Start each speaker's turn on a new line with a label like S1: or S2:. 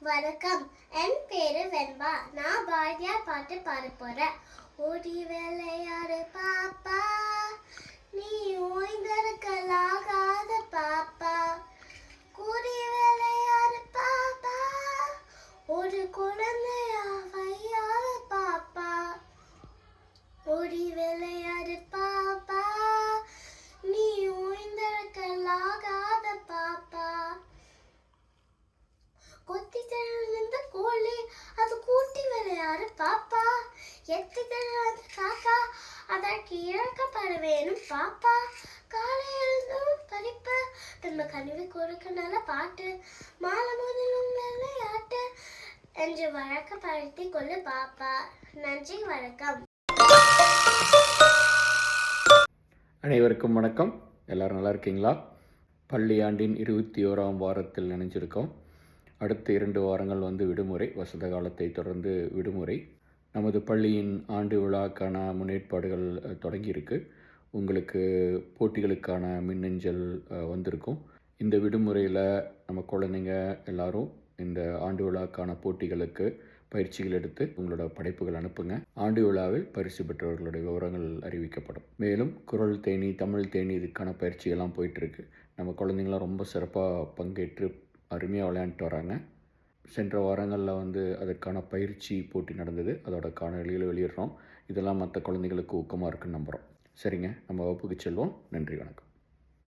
S1: வணக்கம். என் பேரு வெண்பா. நான் பாரதியார் பாட்டு பாட போறேன். ஓடி விளையாடு பாப்பா. நீ ஓய்ந்திருக்கலாகாத பாப்பா. கூடி விளையாடு பாப்பா. ஒரு குழந்தையா வையாத பாப்பா ஓடி விளையாடு பாப்பா நீ ஓய்ந்திருக்கலாகாத பாப்பா கொத்தி திறந்த கோழி அது கூட்டி விளையாடு பாப்பா எத்துக்கிற திறந்த காக்கா அதற்கு இறக்கப்பட வேணும் பாப்பா. காலையிலும் படிப்பு திரும்ப கனிவு கொடுக்க நல்ல பாட்டு. மாலை முதலும் விளையாட்டு என்று வழக்கப்படுத்தி கொள்ளு பாப்பா. நன்றி வணக்கம்.
S2: அனைவருக்கும் வணக்கம். எல்லாரும் நல்லா இருக்கீங்களா? பள்ளி ஆண்டின் இருபத்தி ஓராம் வாரத்தில் நினைஞ்சிருக்கோம். அடுத்த இரண்டு வாரங்கள் வந்து விடுமுறை வசந்த காலத்தை தொடர்ந்து விடுமுறை. நமது பள்ளியின் ஆண்டு விழாக்கான முன்னேற்பாடுகள் தொடங்கியிருக்கு. உங்களுக்கு போட்டிகளுக்கான மின்னஞ்சல் வந்திருக்கும். இந்த விடுமுறையில் நம்ம குழந்தைங்க எல்லாரும் இந்த ஆண்டு விழாக்கான போட்டிகளுக்கு பயிற்சிகள் எடுத்து உங்களோட படைப்புகள் அனுப்புங்க. ஆண்டு விழாவில் பரிசு பெற்றவர்களுடைய விவரங்கள் அறிவிக்கப்படும். மேலும் குரல் தேனி தமிழ் தேனி இதுக்கான பயிற்சியெல்லாம் போயிட்டுருக்கு. நம்ம குழந்தைங்களாம் ரொம்ப சிறப்பாக பங்கேற்று அருமையாக விளையாண்டுட்டு வராங்க. சென்ற வாரங்களில் வந்து அதற்கான பயிற்சி போட்டி நடந்தது. அதோட காணொலிகளை வெளியிடுறோம். இதெல்லாம் மற்ற குழந்தைகளுக்கு ஊக்கமாக இருக்குன்னு நம்புகிறோம் சரிங்க. நம்ம வகுப்புக்கு செல்வோம். நன்றி வணக்கம்.